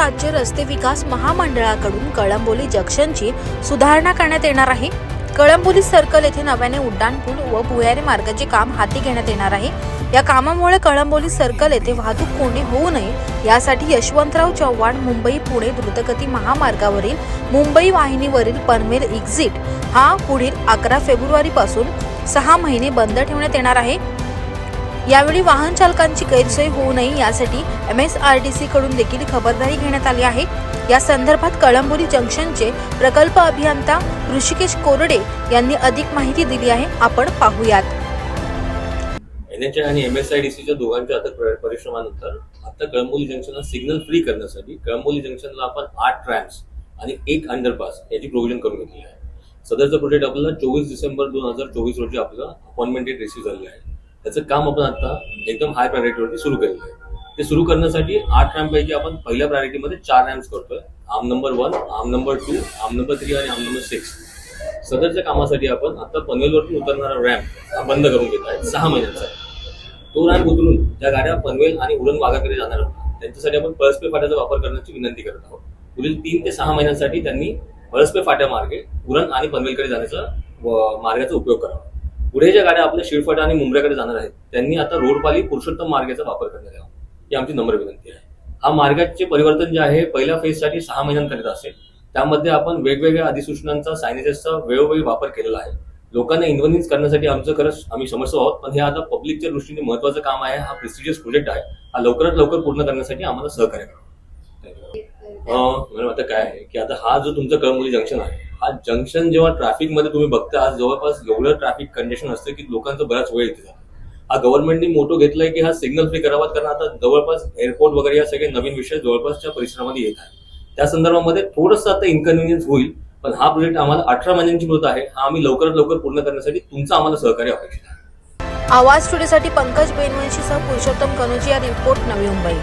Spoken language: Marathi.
राज्य रस्ते विकास महामंडळाकडून कळंबोली जंक्शनची सुधारणा करण्यात येणार आहे. कळंबोली सर्कल येथे नव्याने उड्डाणपूल व भुयारी मार्गाचे काम हाती घेण्यात येणार आहे. या कामामुळे कळंबोली सर्कल येथे वाहतूक कोंडी होऊ नये यासाठी यशवंतराव चव्हाण मुंबई पुणे द्रुतगती महामार्गावरील मुंबई वाहिनीवरील पनवेल एक्झिट हा पुढील अकरा फेब्रुवारीपासून सहा महिने बंद ठेवण्यात येणार आहे. यावेळी वाहन चालकांची गैरसोय होऊ नये यासाठी M S R T C कडून देखील खबरदारी घेण्यात आली आहे. या संदर्भात कळंबोली जंक्शनचे प्रकल्प अभियंता ऋषिकेश कोरडे यांनी अधिक माहिती दिली आहे. आपण पाहूयात. एनएचआय आणि एम एस आय डी सीच्या दोघांच्या आता परिश्रमानंतर आता कळंबोली जंक्शनला सिग्नल फ्री करण्यासाठी कळंबोली जंक्शनला आपण आठ ट्रॅम्स आणि एक अंडरपास याची प्रोव्हिजन करून घेतली आहे. सदरचं प्रोजेक्ट आपल्याला चोवीस डिसेंबर दोन हजार चोवीस रोजी आपलं अपॉइंटमेंट डेट रिसीव्ह झालेलं आहे. त्याचं काम आपण आता एकदम हाय प्रायोरिटीवरती सुरू केलेलं आहे. ते सुरू करण्यासाठी आठ रॅम्पपैकी आपण पहिल्या प्रायोरिटीमध्ये चार रॅम्प्स करतोय. Arm number one arm number two arm number three आणि आर्म नंबर सिक्स सदरच्या कामासाठी आपण आता पनवेलवरती उतरणारा रॅम्प हा बंद करून घेत आहे. सहा महिन्यांचा तो रॅम्प उतरून ज्या गाड्या पनवेल आणि उरण भागाकडे जाणार होत्या त्यांच्यासाठी आपण पळसपे फाट्याचा वापर करण्याची विनंती करत आहोत. पुढील तीन ते सहा महिन्यांसाठी त्यांनी पळसपे फाट्या मार्गे उरण आणि पनवेलकडे जाण्याचा मार्गाचा उपयोग करावा. पुढे ज्या गाड्या आपल्या शिरफाटा आणि मुंबऱ्याकडे जाणार आहेत त्यांनी आता रोडपाली पुरुषोत्तम मार्गाचा वापर करण्यात यावा. ही आमची नम्र विनंती आहे. हा मार्गाचे परिवर्तन जे आहे पहिल्या फेजसाठी सहा महिन्यांकरिता असेल. त्यामध्ये आपण वेगवेगळ्या अधिसूचनांचा सायनेजेसचा वेळोवेळी वापर केलेला आहे. लोकांना इन्व्हनिन्स करण्यासाठी आमचं खरंच आम्ही समस्या आहोत पण हे आता पब्लिकच्या दृष्टीने महत्वाचं काम आहे. हा प्रेस्टिजियस प्रोजेक्ट आहे. हा लवकरात लवकर पूर्ण करण्यासाठी आम्हाला सहकार्य मॅडम आता काय आहे की आता हा जो तुमचा कळंबोली जंक्शन आहे हा जंक्शन जेव्हा ट्रॅफिकमध्ये तुम्ही बघता आज जवळपास एवढं ट्रॅफिक कंडिशन असतं की लोकांचा बराच वेळ इथे हा गव्हर्नमेंटने मोठं घेतलाय की हा सिग्नल फ्री करावा कारण आता जवळपास एअरपोर्ट वगैरे या सगळे नवीन विषय जवळपासच्या परिसरामध्ये येत आहे त्या संदर्भामध्ये थोडंसं आता इन्कन्व्हिनियन्स होईल पण हा प्रोजेक्ट आम्हाला अठरा महिन्यांची होत आहे. हा आम्ही लवकरात लवकर पूर्ण करण्यासाठी तुमचं आम्हाला सहकार्य अपेक्षित आहे. आवाज स्टुडिओसाठी पंकज बेनवंशीसह पुरुषोत्तम कनोजिया रिपोर्ट नवी मुंबई.